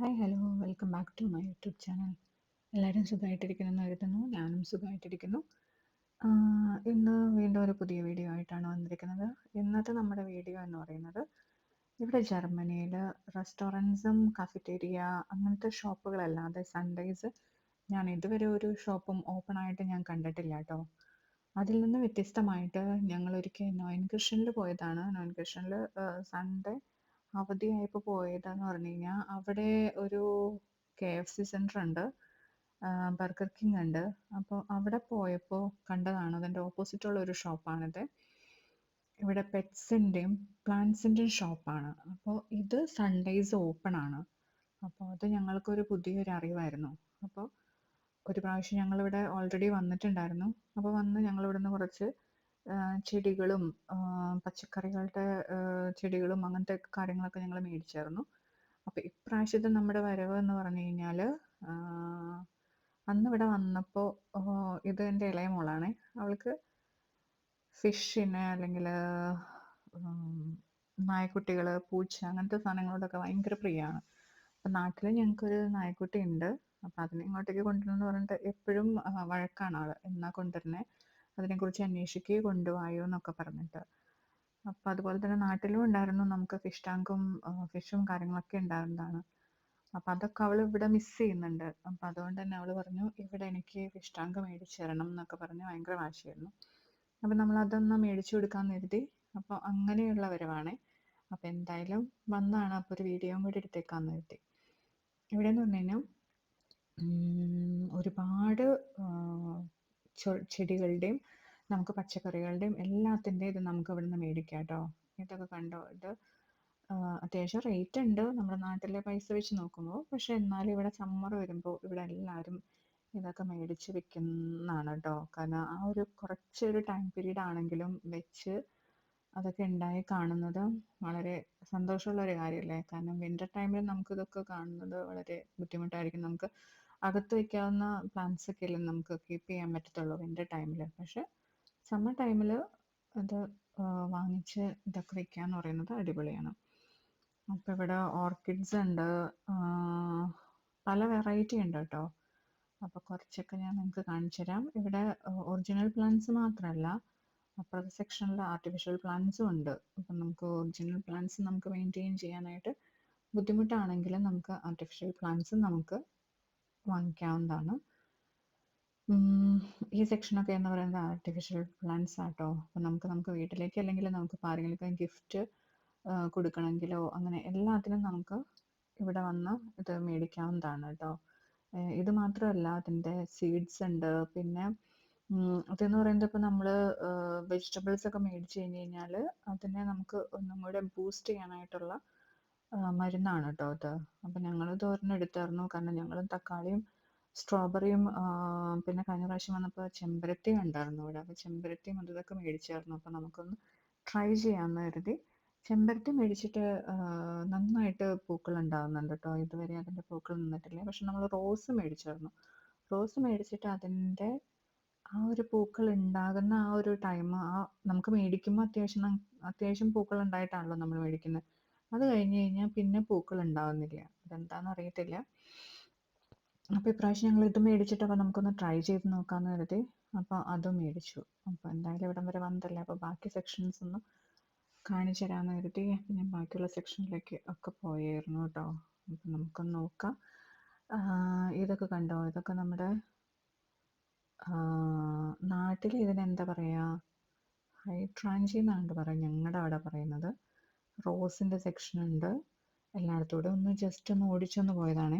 Hi hello. Welcome back to my YouTube channel. എല്ലാവരും സുഖമായിട്ടിരിക്കുന്നെന്ന് കരുതുന്നു. ഞാനും സുഖമായിട്ടിരിക്കുന്നു ഇന്ന് വീണ്ടും ഒരു പുതിയ വീഡിയോ ആയിട്ടാണ് വന്നിരിക്കുന്നത്. ഇന്നത്തെ നമ്മുടെ വീഡിയോ എന്ന് പറയുന്നത് ഇവിടെ ജർമ്മനിയിൽ റെസ്റ്റോറന്റ്സും കഫറ്റേരിയ അങ്ങനത്തെ ഷോപ്പുകളല്ലാതെ സൺഡേസ് ഞാൻ ഇതുവരെ ഒരു ഷോപ്പും ഓപ്പൺ ആയിട്ട് ഞാൻ കണ്ടിട്ടില്ല കേട്ടോ. അതിൽ നിന്ന് വ്യത്യസ്തമായിട്ട് ഞങ്ങൾ ഒരിക്കൽ നോയിൻ കൃഷനിൽ പോയതാണ്. നോയിൻ കൃഷനിൽ സൺഡേ അവധിയായപ്പോൾ പോയതാന്ന് പറഞ്ഞു കഴിഞ്ഞാൽ അവിടെ ഒരു കെ എഫ് സി സെന്റർ ഉണ്ട് ബർഗർ കിങ് ഉണ്ട്. അപ്പോൾ അവിടെ പോയപ്പോൾ കണ്ടതാണ് അതിന്റെ ഓപ്പോസിറ്റുള്ള ഒരു ഷോപ്പാണിത്. ഇവിടെ പെറ്റ്സിന്റെയും പ്ലാന്റ്സിന്റെയും ഷോപ്പാണ്. അപ്പോൾ ഇത് സൺഡേയ്സ് ഓപ്പൺ ആണ്. അപ്പോൾ അത് ഞങ്ങൾക്കൊരു പുതിയൊരു അറിവായിരുന്നു. അപ്പോൾ ഒരു പ്രാവശ്യം ഞങ്ങളിവിടെ ഓൾറെഡി വന്നിട്ടുണ്ടായിരുന്നു. അപ്പോൾ വന്ന് ഞങ്ങളിവിടുന്ന് കുറച്ച് ചെടികളും പച്ചക്കറികളുടെ ചെടികളും അങ്ങനത്തെ കാര്യങ്ങളൊക്കെ ഞങ്ങൾ മേടിച്ചായിരുന്നു. അപ്പോൾ ഇപ്രാവശ്യത്തെ നമ്മുടെ വരവ് എന്ന് പറഞ്ഞു കഴിഞ്ഞാൽ അന്ന് ഇവിടെ വന്നപ്പോൾ ഇത് എന്റെ ഇളയ മോളാണ്. അവൾക്ക് ഫിഷിന് അല്ലെങ്കിൽ നായക്കുട്ടികൾ പൂച്ച അങ്ങനത്തെ സാധനങ്ങളോടൊക്കെ ഭയങ്കര പ്രിയമാണ് അപ്പം നാട്ടിൽ ഞങ്ങൾക്കൊരു നായക്കുട്ടി ഉണ്ട് അപ്പം അതിനെ ഇങ്ങോട്ടേക്ക് കൊണ്ടുവരണമെന്ന് പറഞ്ഞിട്ട് എപ്പോഴും വഴക്കാണ് ആൾ എന്നാ കൊണ്ടുവരണേ അതിനെക്കുറിച്ച് അന്വേഷിക്കുകയും കൊണ്ടുപോയോ എന്നൊക്കെ പറഞ്ഞിട്ട്. അപ്പം അതുപോലെ തന്നെ നാട്ടിലും ഉണ്ടായിരുന്നു. നമുക്ക് ഫിഷ് ടാങ്കും ഫിഷും കാര്യങ്ങളൊക്കെ ഉണ്ടായിരുന്നതാണ്. അപ്പം അതൊക്കെ അവൾ ഇവിടെ മിസ് ചെയ്യുന്നുണ്ട്. അപ്പം അതുകൊണ്ട് തന്നെ അവൾ പറഞ്ഞു ഇവിടെ എനിക്ക് ഫിഷ് ടാങ്ക് മേടിച്ച് തരണം എന്നൊക്കെ പറഞ്ഞ് ഭയങ്കര വാശിയായിരുന്നു. അപ്പം നമ്മൾ അതൊന്ന് മേടിച്ചു കൊടുക്കാമെന്ന് കരുതി. അപ്പോൾ അങ്ങനെയുള്ള വരവാണ്. അപ്പം എന്തായാലും വന്നാണ് അപ്പോൾ ഒരു വീഡിയോയും കൂടി എടുത്തേക്കാന്ന് കരുതി. ഇവിടെ എന്ന് പറഞ്ഞു കഴിഞ്ഞാൽ ഒരുപാട് ചെടികളുടെയും നമുക്ക് പച്ചക്കറികളുടെയും എല്ലാത്തിന്റെയും ഇത് നമുക്ക് ഇവിടുന്ന് മേടിക്കാം കേട്ടോ. ഇതൊക്കെ കണ്ടോ? ഇത് അത്യാവശ്യം റേറ്റ് ഉണ്ട്. നമ്മുടെ നാട്ടിലെ പൈസ വെച്ച് നോക്കുമ്പോൾ. പക്ഷെ എന്നാലും ഇവിടെ സമ്മർ വരുമ്പോൾ ഇവിടെ എല്ലാവരും ഇതൊക്കെ മേടിച്ച് വെക്കുന്നതാണ് കേട്ടോ. കാരണം ആ ഒരു കുറച്ചൊരു ടൈം പീരീഡ് ആണെങ്കിലും വെച്ച് അതൊക്കെ ഉണ്ടായി കാണുന്നത് വളരെ സന്തോഷമുള്ള ഒരു കാര്യമല്ലേ? കാരണം വിന്റർ ടൈമിൽ നമുക്ക് ഇതൊക്കെ കാണുന്നത് വളരെ ബുദ്ധിമുട്ടായിരിക്കും. നമുക്ക് അകത്ത് വെക്കാവുന്ന പ്ലാന്റ്സ് ഒക്കെ അല്ലേ നമുക്ക് കീപ്പ് ചെയ്യാൻ പറ്റത്തുള്ളൂ വിന്റർ ടൈമിൽ പക്ഷെ സമ്മർ ടൈമിൽ അത് വാങ്ങിച്ച് ഇതൊക്കെ വെക്കാന്ന് പറയുന്നത് അടിപൊളിയാണ്. അപ്പോൾ ഇവിടെ ഓർക്കിഡ്സ് ഉണ്ട് പല വെറൈറ്റി ഉണ്ട് കേട്ടോ. അപ്പോൾ കുറച്ചൊക്കെ ഞാൻ നിങ്ങൾക്ക് കാണിച്ചു തരാം. ഇവിടെ ഒറിജിനൽ പ്ലാന്റ്സ് മാത്രമല്ല അപ്പുറത്തെ സെക്ഷനിൽ ആർട്ടിഫിഷ്യൽ പ്ലാന്റ്സും ഉണ്ട്. അപ്പം നമുക്ക് ഒറിജിനൽ പ്ലാന്റ്സ് നമുക്ക് മെയിന്റെയിൻ ചെയ്യാനായിട്ട് ബുദ്ധിമുട്ടാണെങ്കിലും നമുക്ക് ആർട്ടിഫിഷ്യൽ പ്ലാന്റ്സും നമുക്ക് വാങ്ങിക്കാവുന്നതാണ് ഈ സെക്ഷനൊക്കെ എന്ന് പറയുന്നത് ആർട്ടിഫിഷ്യൽ പ്ലാന്റ്സ് ആട്ടോ. അപ്പം നമുക്ക് നമുക്ക് വീട്ടിലേക്ക് അല്ലെങ്കിൽ നമുക്ക് ആരെങ്കിലും ഗിഫ്റ്റ് കൊടുക്കണമെങ്കിലോ അങ്ങനെ എല്ലാത്തിനും നമുക്ക് ഇവിടെ വന്ന് ഇത് മേടിക്കാവുന്നതാണ് കേട്ടോ. ഇത് മാത്രമല്ല അതിന്റെ സീഡ്സ് ഉണ്ട്. പിന്നെ അതെന്ന് പറയുന്നത് ഇപ്പോൾ നമ്മൾ വെജിറ്റബിൾസ് ഒക്കെ മേടിച്ച് കഴിഞ്ഞ് കഴിഞ്ഞാൽ അതിനെ നമുക്ക് ഒന്നും കൂടെ ബൂസ്റ്റ് ചെയ്യാനായിട്ടുള്ള മരുന്നാണ് കേട്ടോ അത്. അപ്പം ഞങ്ങൾ തോരൻ എടുത്തായിരുന്നു. കാരണം ഞങ്ങളും തക്കാളിയും സ്ട്രോബെറിയും പിന്നെ കഴിഞ്ഞ പ്രാവശ്യം വന്നപ്പോൾ ചെമ്പരത്തി ഉണ്ടായിരുന്നു ഇവിടെ. അപ്പോൾ ചെമ്പരത്തിയും അത് ഇതൊക്കെ മേടിച്ചായിരുന്നു. അപ്പോൾ നമുക്കൊന്ന് ട്രൈ ചെയ്യാമെന്ന് കരുതി. ചെമ്പരത്തി മേടിച്ചിട്ട് നന്നായിട്ട് പൂക്കൾ ഉണ്ടാകുന്നുണ്ട് കേട്ടോ ഇതുവരെ അതിന്റെ പൂക്കൾ നിന്നിട്ടില്ല. പക്ഷെ നമ്മൾ റോസ് മേടിച്ചായിരുന്നു. റോസ് മേടിച്ചിട്ട് അതിന്റെ ആ ഒരു പൂക്കൾ ഉണ്ടാകുന്ന ആ ഒരു ടൈം ആ നമുക്ക് മേടിക്കുമ്പോൾ അത്യാവശ്യം അത്യാവശ്യം പൂക്കൾ ഉണ്ടായിട്ടാണല്ലോ നമ്മൾ മേടിക്കുന്നത് അത് കഴിഞ്ഞ് കഴിഞ്ഞാൽ പിന്നെ പൂക്കൾ ഉണ്ടാവുന്നില്ല അതെന്താണെന്ന് അറിയത്തില്ല. അപ്പോൾ ഇപ്രാവശ്യം ഞങ്ങൾ ഇത് മേടിച്ചിട്ട് അപ്പോൾ നമുക്കൊന്ന് ട്രൈ ചെയ്ത് നോക്കാമെന്ന് കരുതി. അപ്പോൾ അതും മേടിച്ചു. അപ്പോൾ എന്തായാലും ഇവിടം വരെ വന്നതല്ലേ. അപ്പോൾ ബാക്കി സെക്ഷൻസ് ഒന്ന് കാണിച്ചു തരാമെന്ന് കരുതി. പിന്നെ ബാക്കിയുള്ള സെക്ഷനിലേക്ക് ഒക്കെ പോയായിരുന്നു കേട്ടോ അപ്പം നമുക്കൊന്ന് നോക്കാം. ഇതൊക്കെ കണ്ടോ? ഇതൊക്കെ നമ്മുടെ നാട്ടിൽ ഇതിനെന്താ പറയുക ഹൈട്രാഞ്ചി എന്നാണ് പറയുക ഞങ്ങളുടെ അവിടെ പറയുന്നത്. റോസിന്റെ സെക്ഷൻ ഉണ്ട്. എല്ലായിടത്തൂടെ ഒന്ന് ജസ്റ്റ് ഒന്ന് ഓടിച്ചൊന്ന് പോയതാണ്.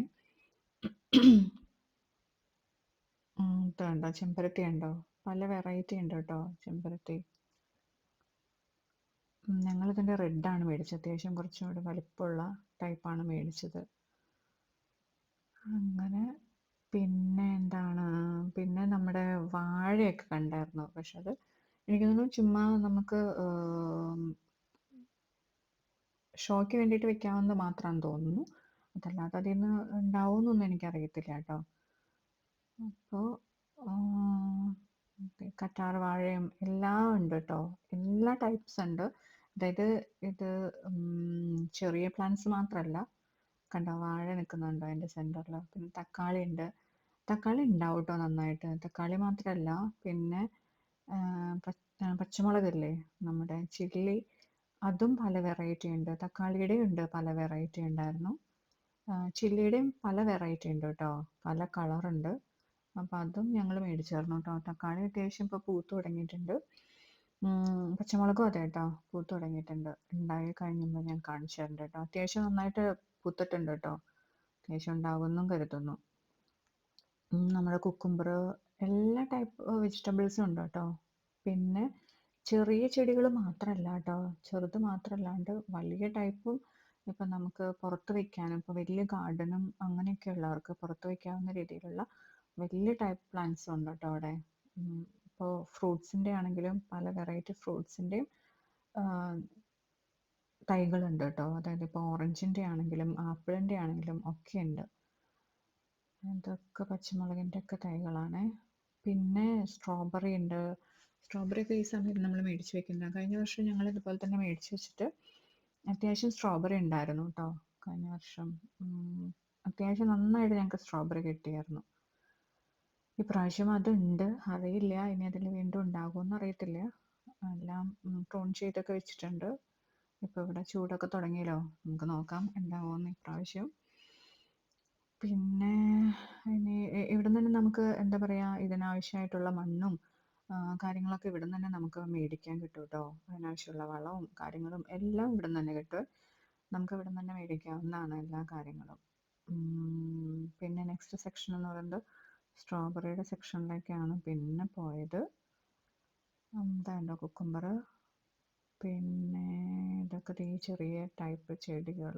ഉം, ഇത് കണ്ടോ? ചെമ്പരത്തി ഉണ്ടോ പല വെറൈറ്റി ഉണ്ട് കേട്ടോ ചെമ്പരത്തി. ഞങ്ങളിതിന്റെ റെഡാണ് മേടിച്ചത്. അത്യാവശ്യം കുറച്ചും കൂടി വലിപ്പമുള്ള ടൈപ്പാണ് മേടിച്ചത്. അങ്ങനെ പിന്നെ എന്താണ്? പിന്നെ നമ്മുടെ വാഴയൊക്കെ കണ്ടായിരുന്നു? പക്ഷെ അത് എനിക്ക് തോന്നുന്നു ചുമ്മാ നമുക്ക് ഷോയ്ക്ക് വേണ്ടിയിട്ട് വെക്കാമെന്ന് മാത്രമാണ് തോന്നുന്നു. അതല്ലാതെ അതിൽ നിന്ന് ഉണ്ടാവുമെന്നൊന്നും എനിക്കറിയത്തില്ല കേട്ടോ. അപ്പോൾ കറ്റാർ വാഴയും എല്ലാം ഉണ്ട് കേട്ടോ. എല്ലാ ടൈപ്സ് ഉണ്ട്. അതായത് ഇത് ചെറിയ പ്ലാന്റ്സ് മാത്രമല്ല കണ്ടോ വാഴ നിൽക്കുന്നുണ്ടോ അതിന്റെ സെന്ററിൽ പിന്നെ തക്കാളി ഉണ്ട്. തക്കാളി ഉണ്ടാവും കേട്ടോ നന്നായിട്ട്. തക്കാളി മാത്രമല്ല പിന്നെ പച്ചമുളകില്ലേ നമ്മുടെ ചില്ലി അതും പല വെറൈറ്റി ഉണ്ട്. തക്കാളിയുടെയും ഉണ്ട് പല വെറൈറ്റി ഉണ്ടായിരുന്നു. ചില്ലിയുടെയും പല വെറൈറ്റി ഉണ്ട് കേട്ടോ. പല കളറുണ്ട് അപ്പോൾ അതും ഞങ്ങൾ മേടിച്ചായിരുന്നു കേട്ടോ. തക്കാളി അത്യാവശ്യം ഇപ്പോൾ പൂത്ത് തുടങ്ങിയിട്ടുണ്ട്. പച്ചമുളകും അതെ കേട്ടോ. പൂത്ത് തുടങ്ങിയിട്ടുണ്ട്. ഉണ്ടായി കഴിയുമ്പോൾ ഞാൻ കാണിച്ചു തരുന്നുണ്ട് കേട്ടോ. അത്യാവശ്യം നന്നായിട്ട് പൂത്തിട്ടുണ്ട് കേട്ടോ. അത്യാവശ്യം ഉണ്ടാകുമെന്നും കരുതുന്നു. നമ്മുടെ കുക്കുംബർ എല്ലാ ടൈപ്പ് വെജിറ്റബിൾസും ഉണ്ട് കേട്ടോ. പിന്നെ ചെറിയ ചെടികൾ മാത്രമല്ല കേട്ടോ ചെറുത് മാത്രമല്ലാണ്ട് വലിയ ടൈപ്പും ഇപ്പം നമുക്ക് പുറത്ത് വയ്ക്കാനും ഇപ്പോൾ വലിയ ഗാർഡനും അങ്ങനെയൊക്കെ ഉള്ളവർക്ക് പുറത്ത് വെക്കാവുന്ന രീതിയിലുള്ള വലിയ ടൈപ്പ് പ്ലാന്റ്സ് ഉണ്ട് കേട്ടോ അവിടെ ഇപ്പോൾ ഫ്രൂട്ട്സിന്റെ ആണെങ്കിലും പല വെറൈറ്റി ഫ്രൂട്ട്സിന്റെയും തൈകളുണ്ട് കേട്ടോ. അതായത് ഇപ്പോൾ ഓറഞ്ചിന്റെ ആണെങ്കിലും ആപ്പിളിന്റെ ആണെങ്കിലും ഒക്കെ ഉണ്ട്. ഇതൊക്കെ പച്ചമുളകിന്റെ ഒക്കെ തൈകളാണ്. പിന്നെ സ്ട്രോബെറി ഉണ്ട്. സ്ട്രോബെറി ഒക്കെ ഈ സമയത്ത് നമ്മൾ മേടിച്ച് വെക്കുന്നത് കഴിഞ്ഞ വർഷം ഞങ്ങൾ ഇതുപോലെ തന്നെ മേടിച്ച് വെച്ചിട്ട് അത്യാവശ്യം സ്ട്രോബെറി ഉണ്ടായിരുന്നു കേട്ടോ കഴിഞ്ഞ വർഷം അത്യാവശ്യം നന്നായിട്ട് ഞങ്ങൾക്ക് സ്ട്രോബെറി കിട്ടിയായിരുന്നു. ഇപ്രാവശ്യം അതുണ്ട്. അറിയില്ല. ഇനി അതിൽ വീണ്ടും ഉണ്ടാകുമെന്ന് അറിയത്തില്ല. എല്ലാം പ്രൂൺ ചെയ്തൊക്കെ വെച്ചിട്ടുണ്ട്. ഇപ്പോൾ ഇവിടെ ചൂടൊക്കെ തുടങ്ങിയല്ലോ. നമുക്ക് നോക്കാം എന്താകുമെന്ന് ഇപ്രാവശ്യം പിന്നെ ഇനി ഇവിടെ നിന്ന് നമുക്ക് എന്താ പറയുക ഇതിനാവശ്യമായിട്ടുള്ള മണ്ണും കാര്യങ്ങളൊക്കെ ഇവിടെ തന്നെ നമുക്ക് മേടിക്കാൻ കിട്ടും കേട്ടോ അതിനാവശ്യമുള്ള വളവും കാര്യങ്ങളും എല്ലാം ഇവിടെ തന്നെ കിട്ടും. നമുക്ക് ഇവിടെ തന്നെ മേടിക്കാവുന്നതാണ് എല്ലാ കാര്യങ്ങളും. പിന്നെ നെക്സ്റ്റ് സെക്ഷൻ എന്ന് പറയുന്നത് സ്ട്രോബെറിയുടെ സെക്ഷനിലേക്കാണ് പിന്നെ പോയത്. എന്താണ്ടോ കുക്കുംബർ പിന്നെ ഇതൊക്കെ ഈ ചെറിയ ടൈപ്പ് ചെടികൾ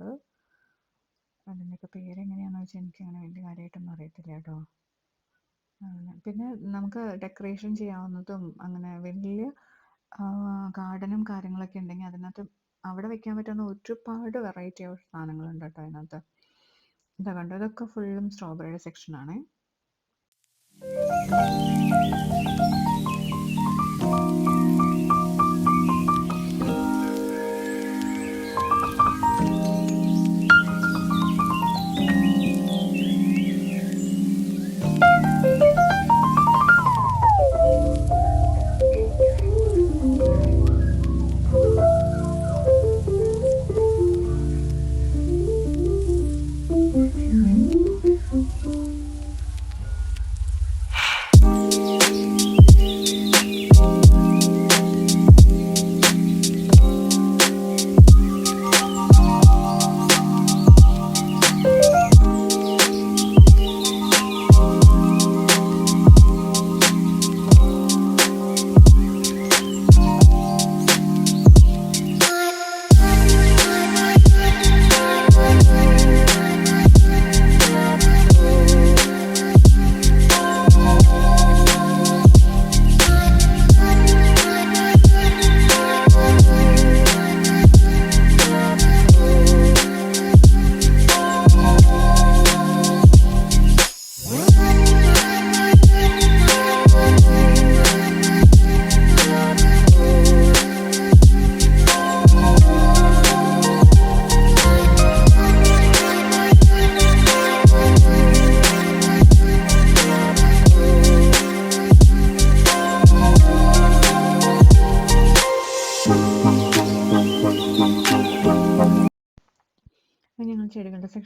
അതിന്റെയൊക്കെ പേരെങ്ങനെയാണെന്ന് വെച്ചാൽ എനിക്ക് അങ്ങനെ വലിയ കാര്യമായിട്ടൊന്നും അറിയത്തില്ല കേട്ടോ പിന്നെ നമുക്ക് ഡെക്കറേഷൻ ചെയ്യാവുന്നതും അങ്ങനെ വലിയ ഗാർഡനും കാര്യങ്ങളൊക്കെ ഉണ്ടെങ്കിൽ അതിനകത്ത് അവിടെ വെക്കാൻ പറ്റുന്ന ഒരുപാട് വെറൈറ്റി ഓഫ് സാധനങ്ങളുണ്ട് കേട്ടോ അതിനകത്ത്. ഇതാ കണ്ടോ? ഇതൊക്കെ ഫുള്ളും സ്ട്രോബെറിയുടെ സെക്ഷനാണേ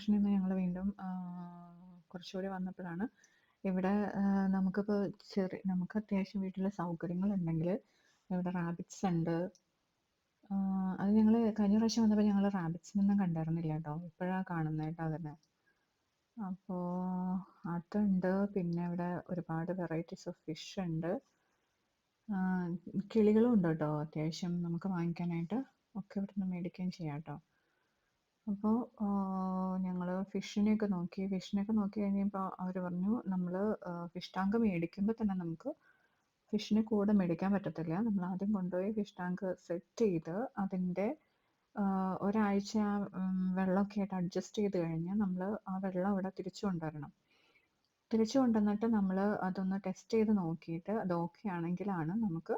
സെക്ഷനിൽ നിന്ന് ഞങ്ങൾ വീണ്ടും കുറച്ചുകൂടി വന്നപ്പോഴാണ് ഇവിടെ നമുക്കിപ്പോൾ ചെറിയ നമുക്ക് അത്യാവശ്യം വീട്ടിലെ സൗകര്യങ്ങളുണ്ടെങ്കിൽ ഇവിടെ റാബിറ്റ്സ് ഉണ്ട്. അത് ഞങ്ങൾ കഴിഞ്ഞ പ്രാവശ്യം വന്നപ്പോൾ ഞങ്ങൾ റാബിറ്റ്സിനൊന്നും കണ്ടായിരുന്നില്ല കേട്ടോ. ഇപ്പോഴാണ് കാണുന്നത് കേട്ടോ അതിനെ. അപ്പോൾ അതുണ്ട്. പിന്നെ ഇവിടെ ഒരുപാട് വെറൈറ്റീസ് ഓഫ് ഫിഷ് ഉണ്ട്. കിളികളും ഉണ്ട് കേട്ടോ. അത്യാവശ്യം നമുക്ക് വാങ്ങിക്കാനായിട്ട് ഒക്കെ ഇവിടുന്ന് മേടിക്കുകയും ചെയ്യാം കേട്ടോ. അപ്പോൾ ഞങ്ങൾ ഫിഷിനെയൊക്കെ നോക്കി ഫിഷിനെയൊക്കെ നോക്കി കഴിഞ്ഞപ്പോൾ അവർ പറഞ്ഞു നമ്മൾ ഫിഷ് ടാങ്ക് മേടിക്കുമ്പോൾ തന്നെ നമുക്ക് ഫിഷിനെ കൂടെ മേടിക്കാൻ പറ്റത്തില്ല. നമ്മൾ ആദ്യം കൊണ്ടുപോയി ഫിഷ് ടാങ്ക് സെറ്റ് ചെയ്ത് അതിന്റെ ഒരാഴ്ച വെള്ളമൊക്കെ ആയിട്ട് അഡ്ജസ്റ്റ് ചെയ്ത് കഴിഞ്ഞാൽ നമ്മൾ ആ വെള്ളം അവിടെ തിരിച്ചു കൊണ്ടുവരണം. തിരിച്ചു കൊണ്ടുവന്നിട്ട് നമ്മൾ അതൊന്ന് ടെസ്റ്റ് ചെയ്ത് നോക്കിയിട്ട് അത് ഓക്കെ ആണെങ്കിലാണ് നമുക്ക്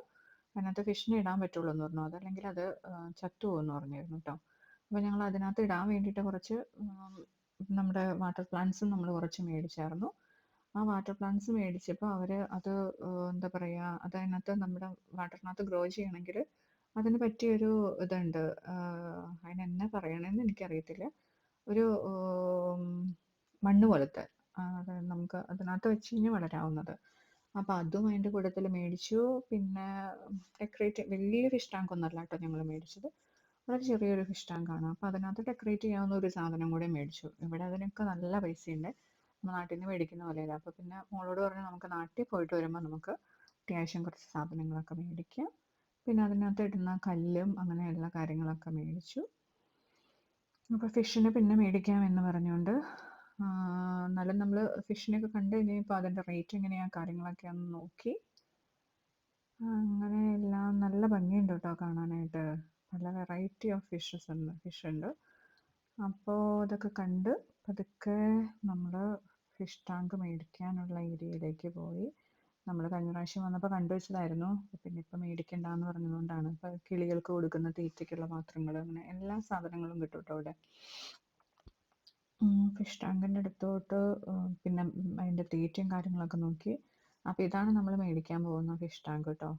അതിനകത്ത് ഫിഷിനെ ഇടാൻ പറ്റുള്ളൂ എന്ന് പറഞ്ഞു. അതല്ലെങ്കിൽ അത് ചത്തു പോകുമെന്ന് പറഞ്ഞിരുന്നു കേട്ടോ അപ്പോൾ ഞങ്ങൾ അതിനകത്ത് ഇടാൻ വേണ്ടിയിട്ട് കുറച്ച് നമ്മുടെ വാട്ടർ പ്ലാന്റ്സും നമ്മൾ കുറച്ച് മേടിച്ചായിരുന്നു. ആ വാട്ടർ പ്ലാന്റ്സ് മേടിച്ചപ്പോൾ അവർ അത് എന്താ പറയുക അതിനകത്ത് നമ്മുടെ വാട്ടറിനകത്ത് ഗ്രോ ചെയ്യണമെങ്കിൽ അതിന് പറ്റിയൊരു ഇതുണ്ട്. അതിനെന്നെ പറയണമെന്ന് എനിക്കറിയത്തില്ല. ഒരു മണ്ണ് പോലത്തെ നമുക്ക് അതിനകത്ത് വെച്ച് കഴിഞ്ഞാൽ വളരാവുന്നത്. അപ്പോൾ അതും അതിന്റെ കൂട്ടത്തിൽ മേടിച്ചു. പിന്നെ ഡെക്കറേറ്റ് വലിയൊരു ഇഷ്ടാങ്കൊന്നല്ല ടാങ്ക് കേട്ടോ ഞങ്ങൾ മേടിച്ചത്. വളരെ ചെറിയൊരു ഫിഷ് ആണ് അപ്പോൾ അതിനകത്ത് ഡെക്കറേറ്റ് ചെയ്യാവുന്ന ഒരു സാധനം കൂടി മേടിച്ചു. ഇവിടെ അതിനൊക്കെ നല്ല പൈസയുണ്ട്. നമ്മൾ നാട്ടിൽ നിന്ന് മേടിക്കുന്ന പോലെയല്ല. അപ്പോൾ പിന്നെ മോളോട് പറഞ്ഞു നമുക്ക് നാട്ടിൽ പോയിട്ട് വരുമ്പോൾ നമുക്ക് അത്യാവശ്യം കുറച്ച് സാധനങ്ങളൊക്കെ മേടിക്കാം. പിന്നെ അതിനകത്ത് ഇടുന്ന കല്ലും അങ്ങനെയുള്ള കാര്യങ്ങളൊക്കെ മേടിച്ചു. അപ്പോൾ ഫിഷിനെ പിന്നെ മേടിക്കാം എന്ന് പറഞ്ഞുകൊണ്ട് എന്നാലും നമ്മൾ ഫിഷിനെയൊക്കെ കണ്ടു കഴിഞ്ഞപ്പോൾ അതിന്റെ റേറ്റ് എങ്ങനെയാണ് കാര്യങ്ങളൊക്കെ ഒന്ന് നോക്കി. അങ്ങനെ എല്ലാം നല്ല ഭംഗിയുണ്ട് കേട്ടോ കാണാനായിട്ട്. പല വെറൈറ്റി ഓഫ് ഫിഷസ് ഉണ്ട് ഫിഷ് ഉണ്ട്. അപ്പോൾ ഇതൊക്കെ കണ്ട് പതുക്കെ നമ്മൾ ഫിഷ് ടാങ്ക് മേടിക്കാനുള്ള ഏരിയയിലേക്ക് പോയി. നമ്മൾ കഴിഞ്ഞ പ്രാവശ്യം വന്നപ്പോൾ കണ്ടു വെച്ചതായിരുന്നു. പിന്നെ ഇപ്പം മേടിക്കണ്ടെന്ന് പറഞ്ഞതുകൊണ്ടാണ്. ഇപ്പം കിളികൾക്ക് കൊടുക്കുന്ന തീറ്റയ്ക്കുള്ള പാത്രങ്ങൾ അങ്ങനെ എല്ലാ സാധനങ്ങളും കിട്ടും കേട്ടോ അവിടെ. ഫിഷ് ടാങ്കിന്റെ അടുത്തോട്ട് പിന്നെ അതിന്റെ തീറ്റയും കാര്യങ്ങളൊക്കെ നോക്കി. അപ്പോൾ ഇതാണ് നമ്മൾ മേടിക്കാൻ പോകുന്ന ഫിഷ് ടാങ്ക് കേട്ടോ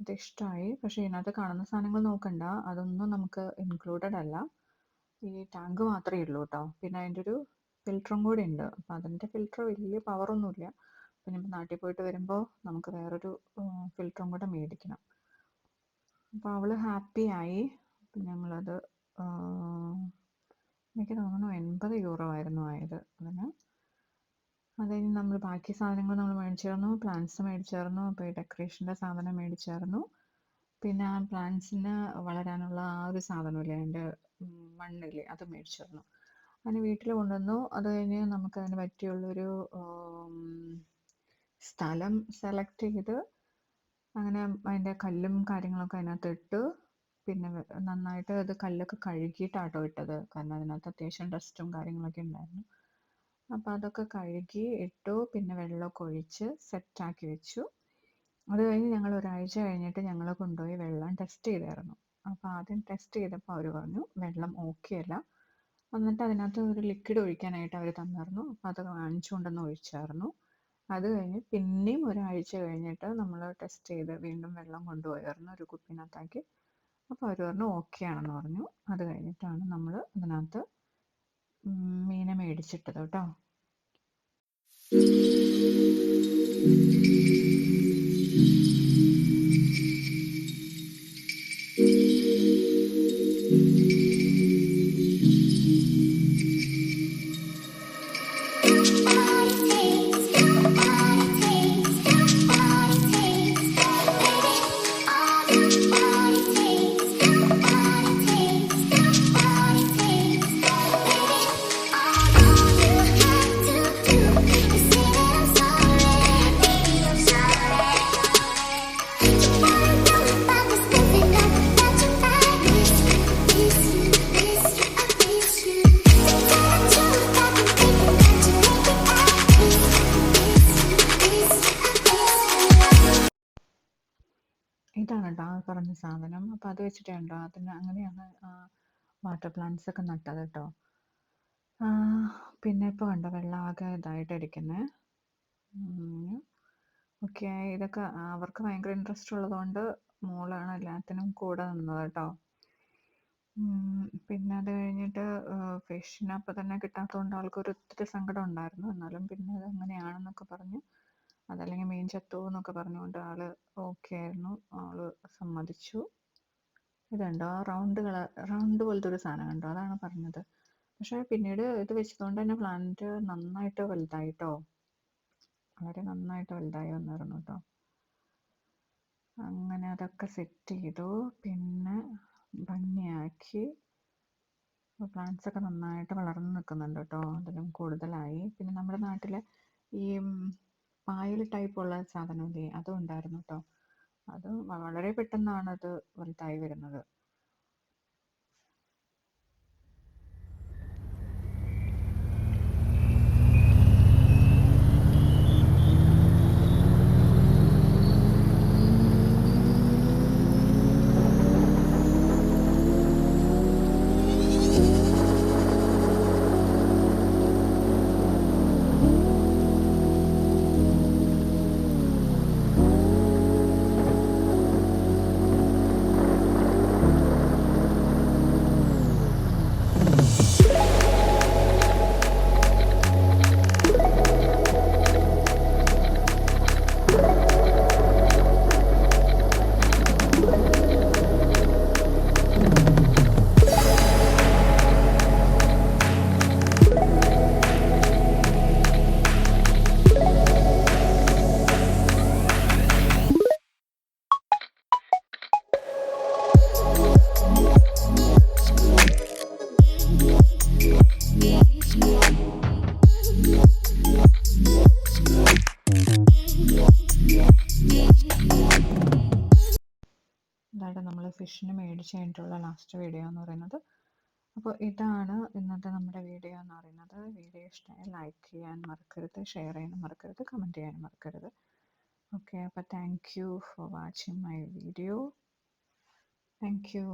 ഇത് ഇഷ്ടമായി പക്ഷേ ഇതിനകത്ത് കാണുന്ന സാധനങ്ങൾ നോക്കണ്ട. അതൊന്നും നമുക്ക് ഇൻക്ലൂഡഡ് അല്ല. ഈ ടാങ്ക് മാത്രമേ ഉള്ളൂ കേട്ടോ പിന്നെ അതിന്റെ ഒരു ഫിൽറ്ററും കൂടി ഉണ്ട്. അപ്പോൾ അതിന്റെ ഫിൽറ്റർ വലിയ പവറൊന്നുമില്ല പിന്നെ ഇപ്പോൾ നാട്ടിൽ പോയിട്ട് വരുമ്പോൾ നമുക്ക് വേറൊരു ഫിൽറ്ററും കൂടെ മേടിക്കണം. അപ്പോൾ അവൾ ആയി. അപ്പം ഞങ്ങളത് എനിക്ക് തോന്നുന്നു എൺപത് യൂറോ ആയിരുന്നു ആയത് അതിന്. അത് കഴിഞ്ഞ് നമ്മൾ ബാക്കി സാധനങ്ങൾ നമ്മൾ മേടിച്ചായിരുന്നു പ്ലാന്റ്സ് മേടിച്ചായിരുന്നു അപ്പോൾ ഈ ഡെക്കറേഷന്റെ സാധനം മേടിച്ചായിരുന്നു പിന്നെ ആ പ്ലാന്റ്സിന് വളരാനുള്ള ആ ഒരു സാധനമില്ലേ അതിന്റെ മണ്ണില്ലേ അത് മേടിച്ചായിരുന്നു അങ്ങനെ വീട്ടിൽ കൊണ്ടുവന്നു. അത് കഴിഞ്ഞ് നമുക്ക് അതിന് പറ്റിയുള്ളൊരു സ്ഥലം സെലക്ട് ചെയ്ത് അങ്ങനെ അതിന്റെ കല്ലും കാര്യങ്ങളൊക്കെ അതിനകത്ത് ഇട്ട്. പിന്നെ നന്നായിട്ട് അത് കല്ലൊക്കെ കഴുകിയിട്ടാട്ടോ ഇട്ടത്. കാരണം അതിനകത്ത് അത്യാവശ്യം ഡസ്റ്റും കാര്യങ്ങളൊക്കെ ഉണ്ടായിരുന്നു. അപ്പോൾ അതൊക്കെ കഴുകി ഇട്ടു പിന്നെ വെള്ളമൊക്കെ ഒഴിച്ച് സെറ്റാക്കി വെച്ചു. അത് കഴിഞ്ഞ് ഞങ്ങൾ ഒരാഴ്ച കഴിഞ്ഞിട്ട് ഞങ്ങൾ കൊണ്ടുപോയി വെള്ളം ടെസ്റ്റ് ചെയ്തായിരുന്നു. അപ്പോൾ ആദ്യം ടെസ്റ്റ് ചെയ്തപ്പോൾ അവർ പറഞ്ഞു വെള്ളം ഓക്കെ അല്ല. എന്നിട്ട് അതിനകത്ത് ഒരു ലിക്വിഡ് ഒഴിക്കാനായിട്ട് അവർ തന്നിരുന്നു അപ്പോൾ അത് വാങ്ങിച്ചുകൊണ്ടൊന്ന് ഒഴിച്ചായിരുന്നു. അത് കഴിഞ്ഞ് പിന്നെയും ഒരാഴ്ച കഴിഞ്ഞിട്ട് നമ്മൾ ടെസ്റ്റ് ചെയ്ത് വീണ്ടും വെള്ളം കൊണ്ടുപോയായിരുന്നു ഒരു കുപ്പിനകത്താക്കി. അപ്പോൾ അവർ പറഞ്ഞു ഓക്കെ ആണെന്ന് പറഞ്ഞു. അത് കഴിഞ്ഞിട്ടാണ് നമ്മൾ അതിനകത്ത് മീനെ മേടിച്ചിട്ടത് കേട്ടോ. വെച്ചിട്ടുണ്ടോ? അതിന് അങ്ങനെയാണ് വാട്ടർ പ്ലാന്റ്സ് ഒക്കെ നട്ടത് കേട്ടോ പിന്നെ ഇപ്പോൾ കണ്ടോ വെള്ളം ആകെ ഇതായിട്ടിരിക്കുന്നത് ഓക്കെ. ഇതൊക്കെ അവർക്ക് ഭയങ്കര ഇൻട്രസ്റ്റ് ഉള്ളതുകൊണ്ട് മോളാണ് എല്ലാത്തിനും കൂടെ നിന്നത് കേട്ടോ പിന്നെ അത് കഴിഞ്ഞിട്ട് ഫിഷിനെ അപ്പം തന്നെ കിട്ടാത്തതുകൊണ്ട് ഒരു ഒത്തിരി സങ്കടം ഉണ്ടായിരുന്നു. എന്നാലും പിന്നെ അത് അങ്ങനെയാണെന്നൊക്കെ പറഞ്ഞു. അതല്ലെങ്കിൽ മീൻ ചത്തു എന്നൊക്കെ പറഞ്ഞുകൊണ്ട് ആൾ ഓക്കെ ആയിരുന്നു. ആൾ സമ്മതിച്ചു. ഇതുണ്ടോ? റൗണ്ട് കളർ റൗണ്ട് പോലത്തെ ഒരു സാധനം കണ്ടോ? അതാണ് പറഞ്ഞത്. പക്ഷേ പിന്നീട് ഇത് വെച്ചതുകൊണ്ട് തന്നെ പ്ലാന്റ് നന്നായിട്ട് വലുതായിട്ടോ? വളരെ നന്നായിട്ട് വലുതായി വന്നിരുന്നു കേട്ടോ. അങ്ങനെ അതൊക്കെ സെറ്റ് ചെയ്തു. പിന്നെ ഭംഗിയാക്കി. പ്ലാന്റ്സ് ഒക്കെ നന്നായിട്ട് വളർന്നു നിൽക്കുന്നുണ്ട് കേട്ടോ. അതിലും കൂടുതലായി. പിന്നെ നമ്മുടെ നാട്ടിലെ ഈ പായൽ ടൈപ്പ് ഉള്ള സാധനമില്ലേ അതും ഉണ്ടായിരുന്നു കേട്ടോ. അത് വളരെ പെട്ടെന്നാണ് അത് വലുതായി വരുന്നത്. ഫിഷിന് മേടിച്ച് കഴിഞ്ഞിട്ടുള്ള ലാസ്റ്റ് വീഡിയോ എന്ന് പറയുന്നത്. അപ്പോൾ ഇതാണ് ഇന്നത്തെ നമ്മുടെ വീഡിയോ എന്ന് പറയുന്നത്. വീഡിയോ ഇഷ്ടമായി ലൈക്ക് ചെയ്യാൻ മറക്കരുത് ഷെയർ ചെയ്യാൻ മറക്കരുത് കമന്റ് ചെയ്യാൻ മറക്കരുത്. ഓക്കെ അപ്പോൾ thank you for watching my video thank you